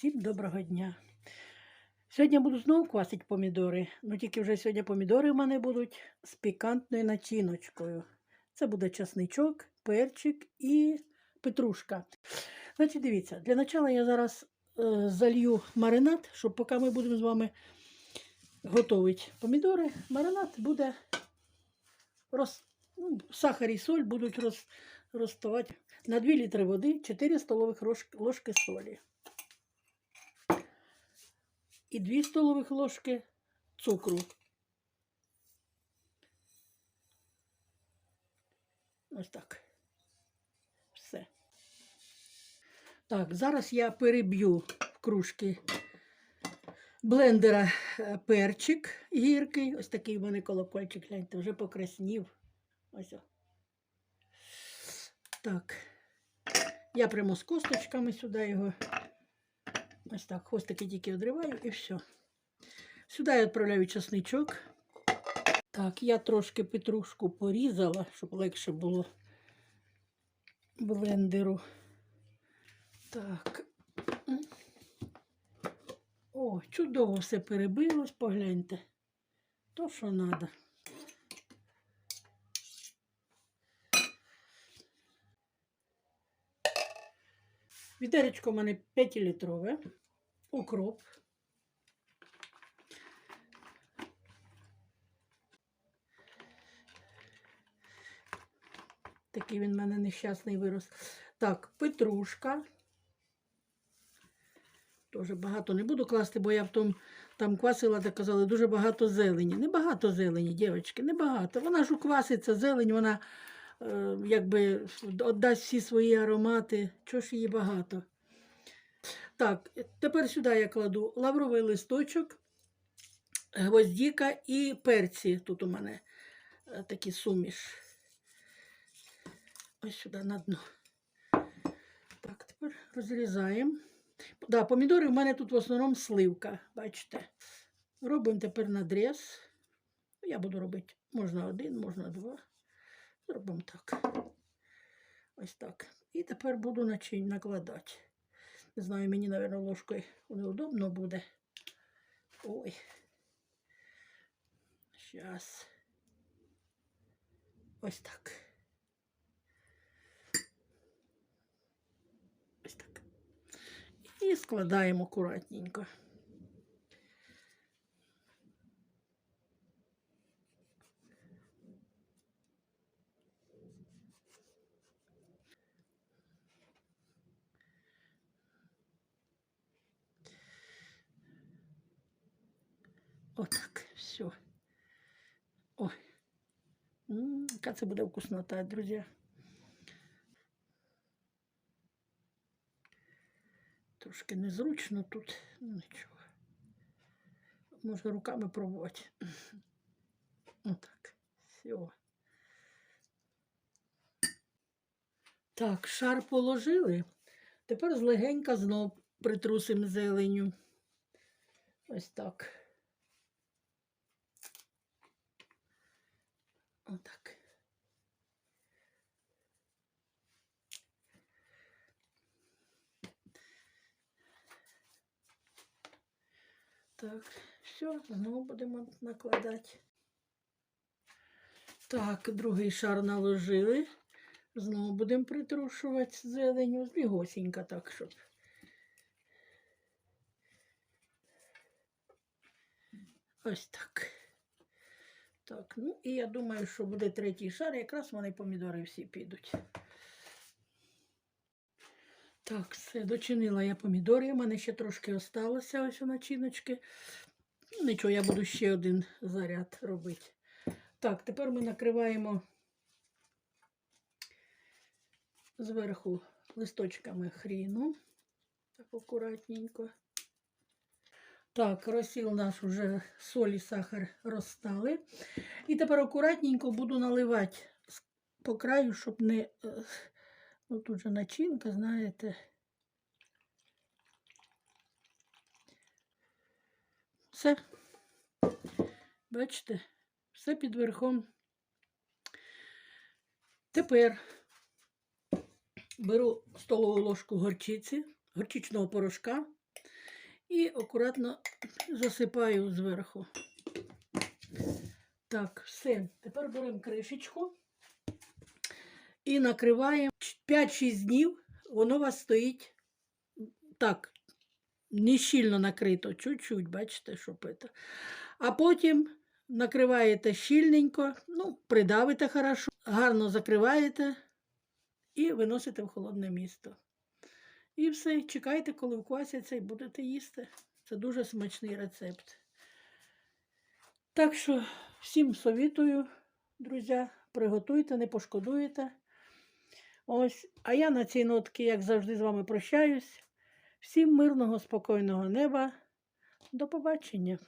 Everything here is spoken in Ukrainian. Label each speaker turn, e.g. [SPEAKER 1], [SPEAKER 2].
[SPEAKER 1] Всім доброго дня. Сьогодні буду знову квасити помідори. Ну тільки вже сьогодні помідори в мене будуть з пікантною начиночкою. Це буде часничок, перчик і петрушка. Значить, дивіться, для початку я зараз е, залью маринад, щоб поки ми будемо з вами готувати помідори, маринад буде роз... ну, сахар і соль будуть роз... розставати на 2 літри води 4 столових ложки солі. І 2 столових ложки цукру. Ось так. Все. Так, зараз я переб'ю в кружки блендера е, перчик гіркий. Ось такий в мене колокольчик, гляньте, вже покраснів. Ось. о. Так. Я прямо з косточками сюди його. Ось так, хвостики тільки відриваю і все. Сюди я відправляю часничок. Так, я трошки петрушку порізала, щоб легше було блендеру. Так. О, чудово все перебилось, погляньте. То, що треба. Відеречко в мене 5-літрове. Укроп. Такий він в мене нещасний вирос. Так, петрушка. Тоже багато не буду класти, бо я в тому там квасила, так казали, дуже багато зелені. Небагато зелені, дівчатки, небагато. Вона ж укваситься, зелень, вона е, якби віддасть всі свої аромати. Чого ж її багато? Так, тепер сюди я кладу лавровий листочок, гвоздіка і перці. Тут у мене е, такі суміш. Ось сюди на дно. Так, тепер розрізаємо. Да, помідори в мене тут в основному сливка, бачите. Робимо тепер надріз. Я буду робити, можна один, можна два. Зробимо так. Ось так. І тепер буду начин накладати. Не знаю, мені, мабуть, ложкою неудобно буде. Ой. Зараз. Ось так. Ось так. І складаємо акуратненько. Отак, все. Ой. М, Яка це буде вкуснота, друзі. Трошки незручно тут, ну нічого. Можна руками пробувати. Отак. Все. Так, шар положили. Тепер злегенька знов притрусимо зеленю. Ось так. Отак. Так, все, знову будемо накладати. Так, другий шар наложили. Знову будемо притрушувати зеленю. Злігосінька так, щоб. Ось так. Так, ну і я думаю, що буде третій шар, якраз вони помідори всі підуть. Так, все, дочинила я помідори. У мене ще трошки осталося ось у начиночки. Ну, Нічого, я буду ще один заряд робити. Так, тепер ми накриваємо зверху листочками хріну. Так, акуратненько. Так, розсіл наш уже соль і сахар розстали. І тепер акуратненько буду наливати по краю, щоб не. е, Ну, тут же начинка, знаєте. Все. Бачите, все під верхом. Тепер беру столову ложку горчиці, горчичного порошка І акуратно засипаю зверху. Так, все. Тепер беремо кришечку і накриваємо 5-6 днів. Воно у вас стоїть так, не щільно накрито, чуть-чуть, бачите, що це. А потім накриваєте щільненько, ну, придавите хорошо, гарно закриваєте і виносите в холодне місто. І все, чекайте, коли вквасяться і будете їсти. Це дуже смачний рецепт. Так що всім совітую, друзі, приготуйте, не пошкодуєте. Ось, а я на цій нотці, як завжди, з вами прощаюсь. Всім мирного, спокійного неба. До побачення.